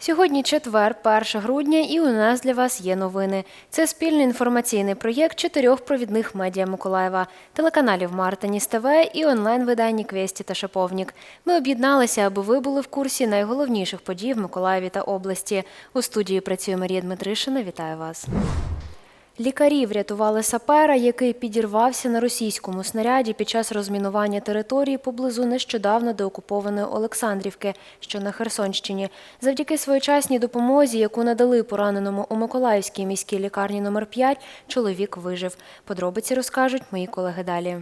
Сьогодні четвер, 1 грудня, і у нас для вас є новини. Це спільний інформаційний проєкт чотирьох провідних медіа Миколаєва, телеканалів Мартиніс ТВ і онлайн-видання Квесті та Шаповнік. Ми об'єдналися, аби ви були в курсі найголовніших подій в Миколаєві та області. У студії працює Марія Дмитришина. Вітаю вас. Лікарі врятували сапера, який підірвався на російському снаряді під час розмінування території поблизу нещодавно деокупованої Олександрівки, що на Херсонщині. Завдяки своєчасній допомозі, яку надали пораненому у Миколаївській міській лікарні номер 5 чоловік вижив. Подробиці розкажуть мої колеги далі.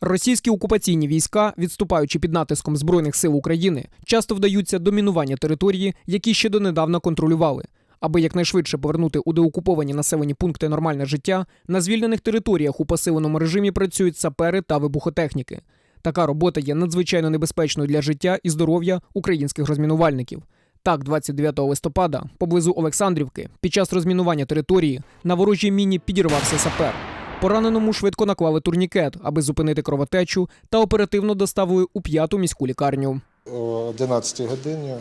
Російські окупаційні війська, відступаючи під натиском збройних сил України, часто вдаються до мінування території, які ще донедавна контролювали. Аби якнайшвидше повернути у деокуповані населені пункти нормальне життя, на звільнених територіях у посиленому режимі працюють сапери та вибухотехніки. Така робота є надзвичайно небезпечною для життя і здоров'я українських розмінувальників. Так, 29 листопада, поблизу Олександрівки, під час розмінування території на ворожій міні підірвався сапер. Пораненому швидко наклали турнікет, аби зупинити кровотечу, та оперативно доставили у п'яту міську лікарню. О 11 годині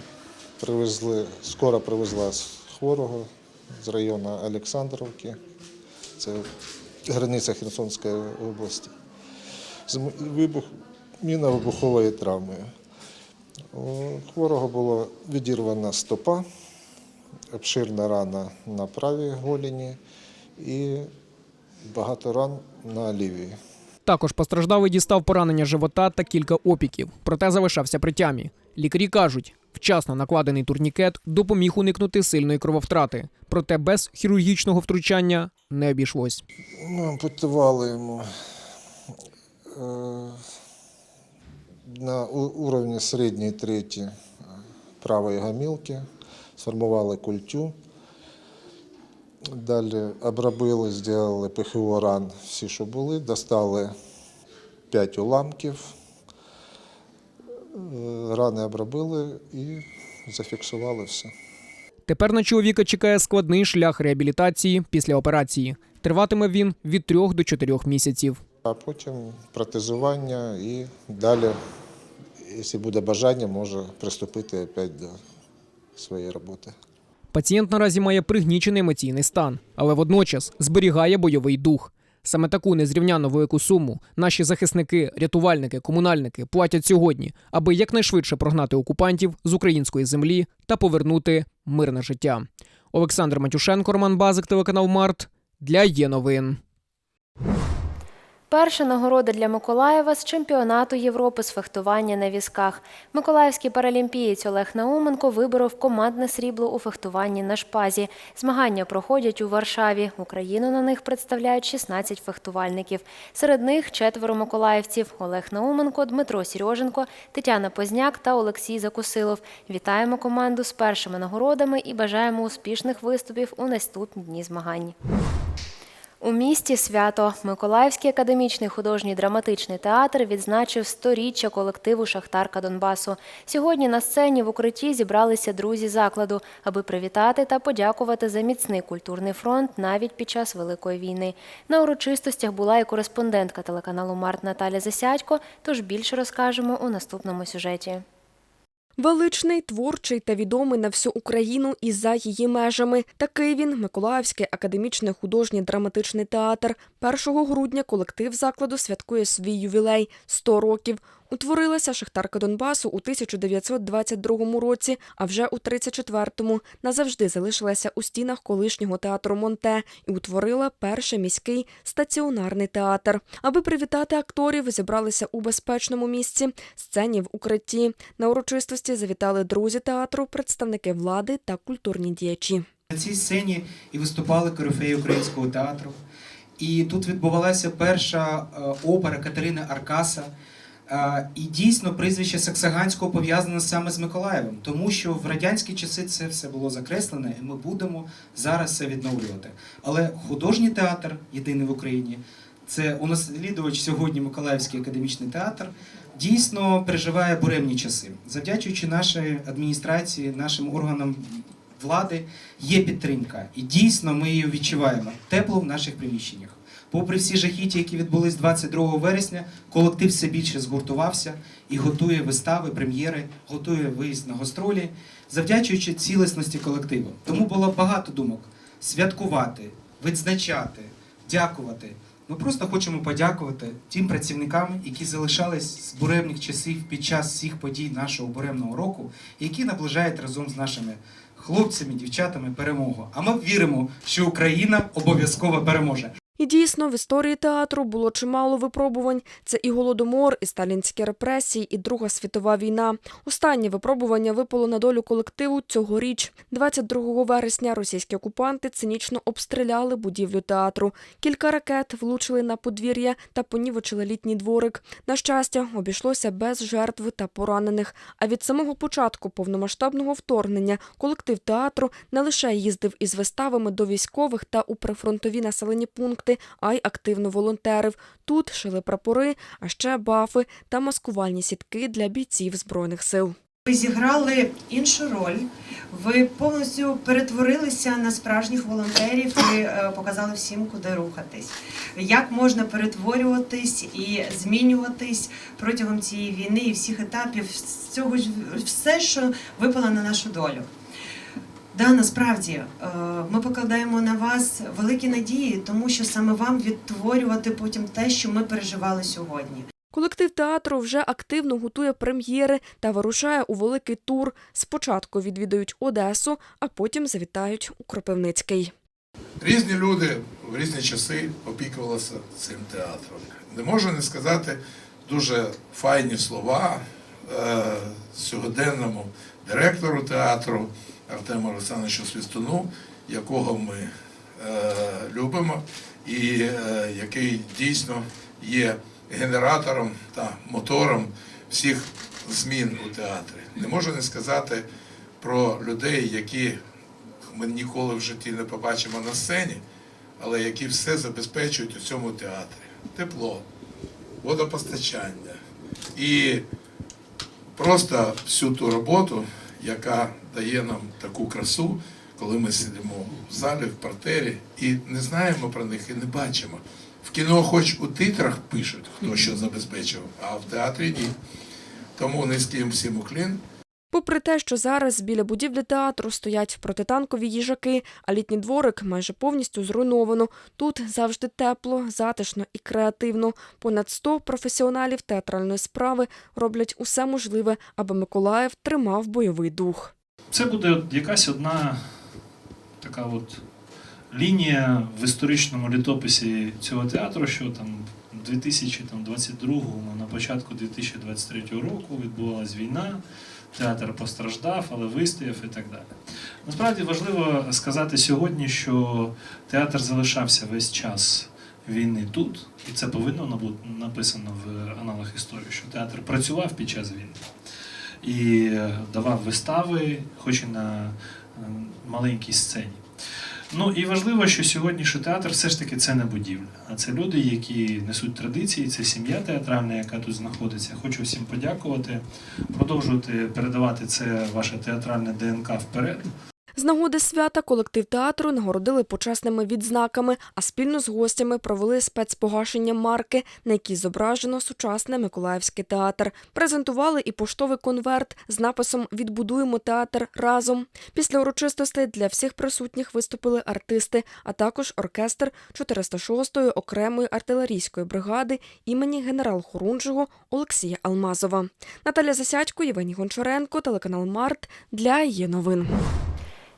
привезли, скоро привезла хворого з району Олександровки, це границя Херсонської області, вибух, мінно-вибухової травми. У хворого було відірвана стопа, обширна рана на правій голені і багато ран на лівій. Також постраждалий дістав поранення живота та кілька опіків, проте залишався при тямі. Лікарі кажуть, вчасно накладений турнікет допоміг уникнути сильної крововтрати, проте без хірургічного втручання не обійшлось. Ну, ампутували йому е, на уровні середньої треті е, правої гамілки, сформували культю. Далі обробили, зробили ПХО ран всі, що були, достали 5 уламків, рани обробили і зафіксували все. Тепер на чоловіка чекає складний шлях реабілітації після операції. Триватиме він від трьох до чотирьох місяців. А потім протезування і далі, якщо буде бажання, може приступити опять до своєї роботи. Пацієнт наразі має пригнічений емоційний стан, але водночас зберігає бойовий дух. Саме таку незрівняно велику суму наші захисники, рятувальники, комунальники платять сьогодні, аби якнайшвидше прогнати окупантів з української землі та повернути мирне життя. Олександр Матюшенко, Роман Базик, телеканал Март для є новин. Перша нагорода для Миколаєва з чемпіонату Європи з фехтування на візках. Миколаївський паралімпієць Олег Науменко виборов командне срібло у фехтуванні на шпазі. Змагання проходять у Варшаві. Україну на них представляють 16 фехтувальників. Серед них четверо миколаївців Олег Науменко, Дмитро Сереженко, Тетяна Позняк та Олексій Закусилов. Вітаємо команду з першими нагородами і бажаємо успішних виступів у наступні дні змагань. У місті свято Миколаївський академічний художній драматичний театр відзначив 100-річчя колективу Шахтарка Донбасу. Сьогодні на сцені в укритті зібралися друзі закладу, аби привітати та подякувати за міцний культурний фронт навіть під час Великої війни. На урочистостях була і кореспондентка телеканалу Март Наталя Засядько. Тож більше розкажемо у наступному сюжеті. Величний, творчий та відомий на всю Україну і за її межами. Такий він Миколаївський академічний художній драматичний театр. 1 грудня колектив закладу святкує свій ювілей 100 років. Утворилася Шахтарка Донбасу у 1922 році, а вже у 34-му назавжди залишилася у стінах колишнього театру Монте і утворила перший міський стаціонарний театр. Аби привітати акторів, зібралися у безпечному місці сцені в укритті. На урочистості завітали друзі театру, представники влади та культурні діячі. На цій сцені і виступали корифеї українського театру. І тут відбувалася перша е, опера Катерини Аркаса. Е, І дійсно прізвище Саксаганського пов'язане саме з Миколаєвом, тому що в радянські часи це все було закреслене, і ми будемо зараз це відновлювати. Але художній театр, єдиний в Україні, це унаслідувач сьогодні Миколаївський академічний театр, дійсно переживає буремні часи. Завдячуючи нашій адміністрації, нашим органам влади, є підтримка. І дійсно ми її відчуваємо тепло в наших приміщеннях. Попри всі жахіття, які відбулись 22 вересня, колектив все більше згуртувався і готує вистави, прем'єри, готує виїзд на гастролі, завдячуючи цілісності колективу. Тому було багато думок святкувати, відзначати, дякувати. Ми просто хочемо подякувати тим працівникам, які залишались з буремних часів під час всіх подій нашого буремного року, які наближають разом з нашими хлопцями, дівчатами перемогу. А ми віримо, що Україна обов'язково переможе. І дійсно, в історії театру було чимало випробувань. Це і голодомор, і сталінські репресії, і Друга світова війна. Останнє випробування випало на долю колективу цьогоріч. 22 вересня російські окупанти цинічно обстріляли будівлю театру. Кілька ракет влучили на подвір'я та понівечили літній дворик. На щастя, обійшлося без жертв та поранених. А від самого початку повномасштабного вторгнення колектив театру не лише їздив із виставами до військових та у прифронтові населені пункти, а й активно волонтерив. Тут шили прапори, а ще бафи та маскувальні сітки для бійців збройних сил. Ви зіграли іншу роль. Ви повністю перетворилися на справжніх волонтерів і е, показали всім, куди рухатись. Як можна перетворюватись і змінюватись протягом цієї війни і всіх етапів цього ж все, що випало на нашу долю. Да, насправді е, ми покладаємо на вас великі надії, тому що саме вам відтворювати потім те, що ми переживали сьогодні. Колектив театру вже активно готує прем'єри та вирушає у великий тур. Спочатку відвідають Одесу, а потім завітають у Кропивницький. Різні люди в різні часи опікувалися цим театром. Не можу не сказати дуже файні слова е, сьогоденному директору театру Артему Олександровичу Свістуну, якого ми е, любимо, і е, який дійсно є генератором та мотором всіх змін у театрі. Не можу не сказати про людей, які ми ніколи в житті не побачимо на сцені, але які все забезпечують у цьому театрі. Тепло, водопостачання і просто всю ту роботу, яка дає нам таку красу, коли ми сидимо в залі, в партері і не знаємо про них і не бачимо. В кіно хоч у титрах пишуть, хто що забезпечив, а в театрі ні. Тому низький всім уклін. Попри те, що зараз біля будівлі театру стоять протитанкові їжаки, а літній дворик майже повністю зруйновано. Тут завжди тепло, затишно і креативно. Понад 100 професіоналів театральної справи роблять усе можливе, аби Миколаїв тримав бойовий дух. Це буде якась одна така от лінія в історичному літописі цього театру, що там в 2022-му, на початку 2023 року відбувалась війна, театр постраждав, але вистояв і так далі. Насправді важливо сказати сьогодні, що театр залишався весь час війни тут, і це повинно бути написано в аналах історії, що театр працював під час війни і давав вистави, хоч і на е, маленькій сцені. Ну і важливо, що сьогоднішній театр все ж таки це не будівля, а це люди, які несуть традиції, це сім'я театральна, яка тут знаходиться. Хочу всім подякувати, продовжувати передавати це ваше театральне ДНК вперед. З нагоди свята колектив театру нагородили почесними відзнаками, а спільно з гостями провели спецпогашення марки, на якій зображено сучасний Миколаївський театр. Презентували і поштовий конверт з написом Відбудуємо театр разом. Після урочистостей для всіх присутніх виступили артисти, а також оркестр 406-ї окремої артилерійської бригади імені генерал-хорунжого Олексія Алмазова. Наталя Засядько, Євгеній Гончаренко, телеканал Март для є новин.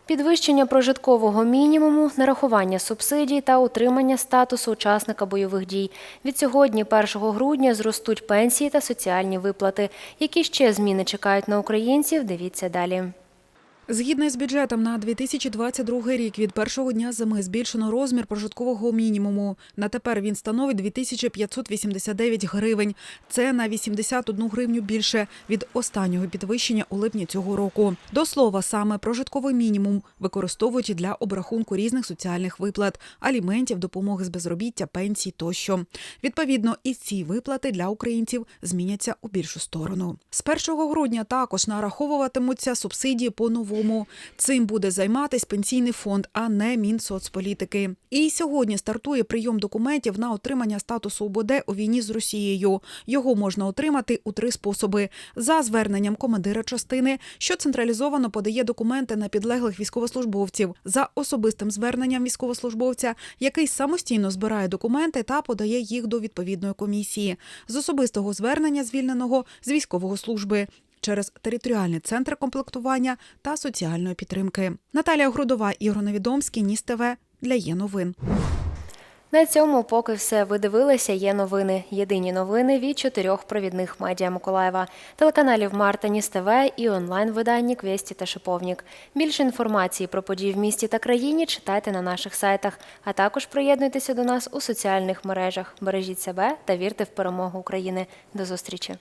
Підвищення прожиткового мінімуму, нарахування субсидій та утримання статусу учасника бойових дій. Від сьогодні, 1 грудня, зростуть пенсії та соціальні виплати. Які ще зміни чекають на українців? Дивіться далі. Згідно із бюджетом на 2022 рік від першого дня зими збільшено розмір прожиткового мінімуму. На тепер він становить 2589 гривень. Це на 81 гривню більше від останнього підвищення у липні цього року. До слова, саме прожитковий мінімум використовують для обрахунку різних соціальних виплат, аліментів, допомоги з безробіття, пенсій тощо. Відповідно, і ці виплати для українців зміняться у більшу сторону. З 1 грудня також нараховуватимуться субсидії по новому військовому. Цим буде займатись пенсійний фонд, а не Мінсоцполітики. І сьогодні стартує прийом документів на отримання статусу УБД у війні з Росією. Його можна отримати у три способи: за зверненням командира частини, що централізовано подає документи на підлеглих військовослужбовців, за особистим зверненням військовослужбовця, який самостійно збирає документи та подає їх до відповідної комісії, з особистого звернення звільненого з військової служби. Через територіальний центр комплектування та соціальної підтримки. Наталія Грудова, Ігор Невідомський, Ніс ТВ для є новин. На цьому поки все. Ви дивилися. Є новини. Єдині новини від чотирьох провідних медіа Миколаєва, телеканалів Марта Ніс ТВ і онлайн-виданні Квесті та Шиповнік. Більше інформації про події в місті та країні читайте на наших сайтах, а також приєднуйтеся до нас у соціальних мережах. Бережіть себе та вірте в перемогу України. До зустрічі.